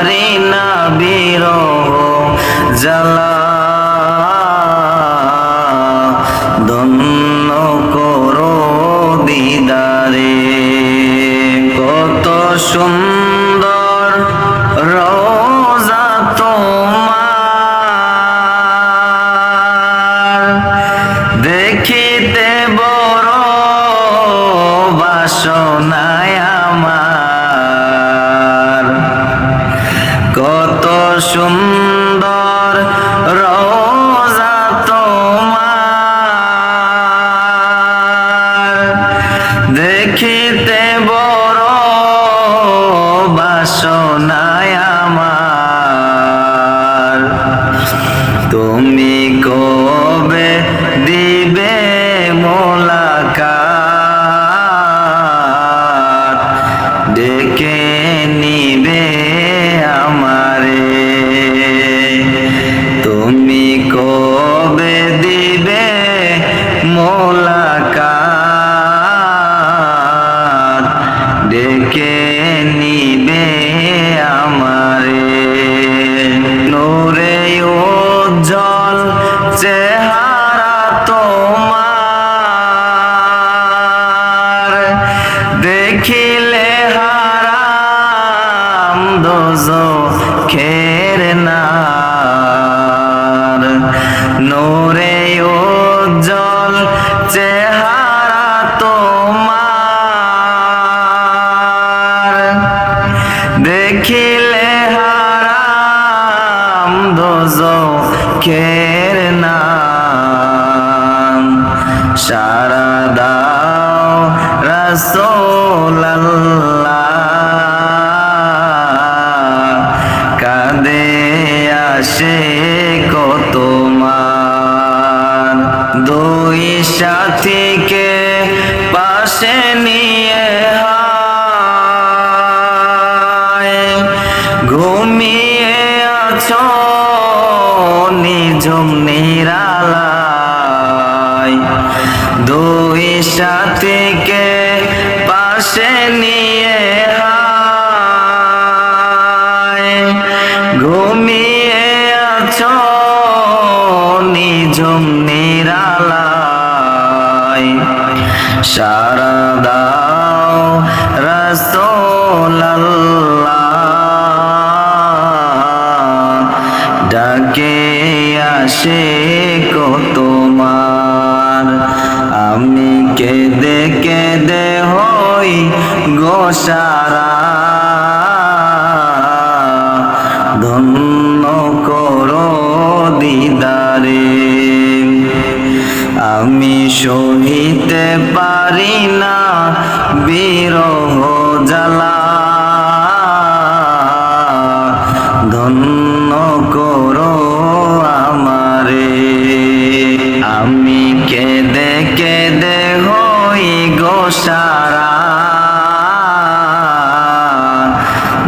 পারি না বিরহ জ্বালা। ধন্য করো দিদারে কত সুন্দর রোজা তোমার। দেখিতে বড় বাসনায় দেখিলে হারাম দোজো খের নাম। সারা দাও রসোল্লাহ সারা দাও রসোল্লাহ ডাকে আসে কত মার আমি কেঁদে কেঁদে হই গোসারা ধন্য আমি সহিতে পারি না, বিরহ জ্বালা। ধন্য করো আমারে। আমি কেঁদে কেঁদে হই গোসারা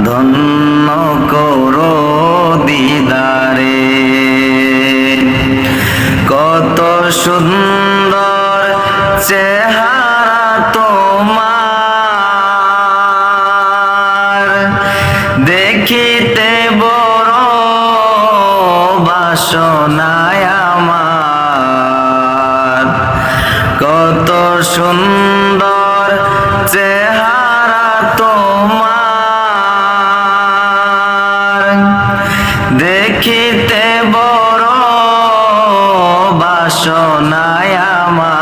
ধন্য করো দিদারে। কত সুন্দর চেহারা তোমার। দেখিতে বড় বাসনায় আমার। কত সুন্দর চেহারা তোমার। দেখিতে বড় বাসনায় আমার।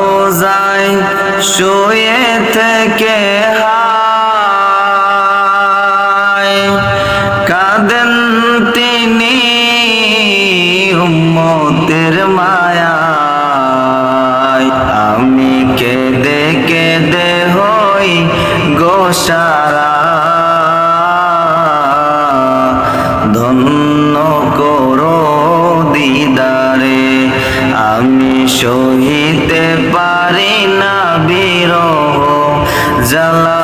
বিছানায় শুয়ে থেকে কাঁদেন তিনি উম্মতের মায়ায়। আমি কেঁদে কেঁদে হই গোসারা। ধন্য করো দিদারে, আমি সহিতে জ্বালা